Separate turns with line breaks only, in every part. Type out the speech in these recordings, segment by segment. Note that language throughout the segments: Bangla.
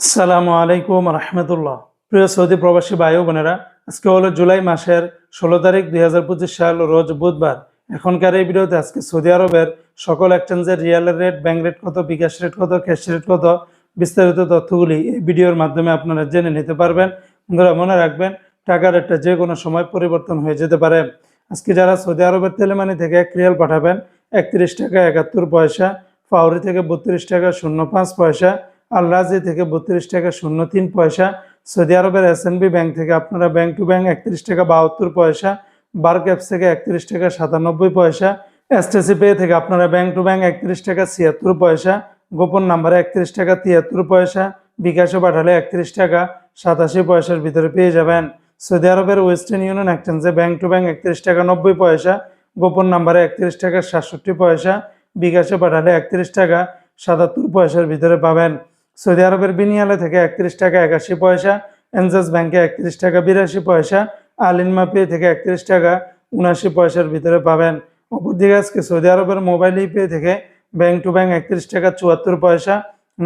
আসসালামু আলাইকুম রহমতুল্লাহ। প্রিয় সৌদি প্রবাসী ভাই বোনেরা, আজকে হলো জুলাই মাসের ষোলো তারিখ দুই হাজার পঁচিশ সাল, রোজ বুধবার। এখনকার এই ভিডিওতে আজকে সৌদি আরবের সকল এক্সচেঞ্জের রিয়াল রেট ব্যাংক রেট কত, বিকাশ রেট কত ক্যাশ রেট কত, বিস্তারিত তথ্যগুলি এই ভিডিওর মাধ্যমে আপনারা জেনে নিতে পারবেন। বন্ধুরা, মনে রাখবেন, টাকার রেটটা যে কোনো সময় পরিবর্তন হয়ে যেতে পারে। আজকে যারা সৌদি আরবের তেলেমানি থেকে এক রিয়াল পাঠাবেন, একত্রিশ টাকা একাত্তর পয়সা ফাউরি থেকে বত্রিশ টাকা শূন্য পাঁচ পয়সা আল রাজি থেকে বত্রিশ টাকা শূন্য তিন পয়সা, সৌদি আরবের এসএনবি ব্যাংক থেকে আপনারা ব্যাংক টু ব্যাংক একত্রিশ টাকা বাহাত্তর পয়সা বার্ক অ্যাপস থেকে একত্রিশ টাকা সাতানব্বই পয়সা এসটিসি পে থেকে আপনারা ব্যাংক টু ব্যাংক একত্রিশ টাকা ছিয়াত্তর পয়সা, গোপন নাম্বারে একত্রিশ টাকা তিয়াত্তর পয়সা, বিকাশে পাঠালে একত্রিশ টাকা সাতাশি পয়সার ভিতরে পেয়ে যাবেন। সৌদি আরবের ওয়েস্টার্ন ইউনিয়ন এক্সচেঞ্জে ব্যাংক টু ব্যাংক একত্রিশ টাকা নব্বই পয়সা, গোপন নাম্বারে একত্রিশ টাকা সাতষট্টি পয়সা, বিকাশে পাঠালে একত্রিশ টাকা সাতাত্তর পয়সার ভিতরে পাবেন। সৌদি আরবের বিনিয়ালে থেকে একত্রিশ টাকা একাশি পয়সা, এনজাস ব্যাংকে একত্রিশ টাকা বিরাশি পয়সা আলিনমা পে থেকে একত্রিশ টাকা উনাশি পয়সার ভিতরে পাবেন। অপরদিকে আজকে সৌদি আরবের মোবাইল পে থেকে ব্যাংক টু ব্যাংক একত্রিশ টাকা চুয়াত্তর পয়সা,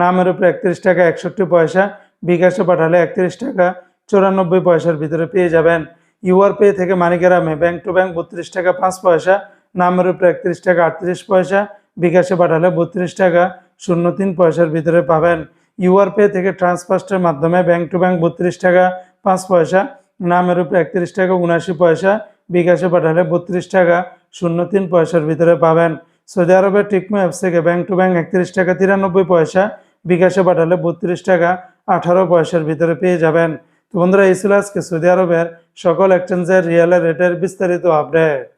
নামের উপরে একত্রিশ টাকা একষট্টি পয়সা, বিকাশে পাঠালে একত্রিশ টাকা চুরানব্বই পয়সার ভিতরে পেয়ে যাবেন। ইউআর পে থেকে মানিকেরামে ব্যাংক টু ব্যাংক বত্রিশ টাকা পাঁচ পয়সা, নামের উপরে একত্রিশ টাকা আটত্রিশ পয়সা, বিকাশে পাঠালে বত্রিশ টাকা শূন্য তিন পয়সার ভিতরে পাবেন। ইউআর পে থেকে ট্রান্সফার্স্টের মাধ্যমে ব্যাংক টু ব্যাংক বত্রিশ টাকা, পাঁচ পয়সা, নামের উপরে একত্রিশ টাকা উনাশি পয়সা, বিকাশে পাঠালে বত্রিশ টাকা, শূন্য তিন পয়সার ভিতরে পাবেন। সৌদি আরবের টিকমো অ্যাপস থেকে ব্যাংক টু ব্যাংক একত্রিশ টাকা, তিরানব্বই পয়সা, বিকাশে পাঠালে বত্রিশ টাকা, আঠারো পয়সার ভিতরে পেয়ে যাবেন। তো বন্ধুরা, এই ছিল আজকে সৌদি আরবের সকল এক্সচেঞ্জের রিয়েলের রেটের বিস্তারিত আপডেট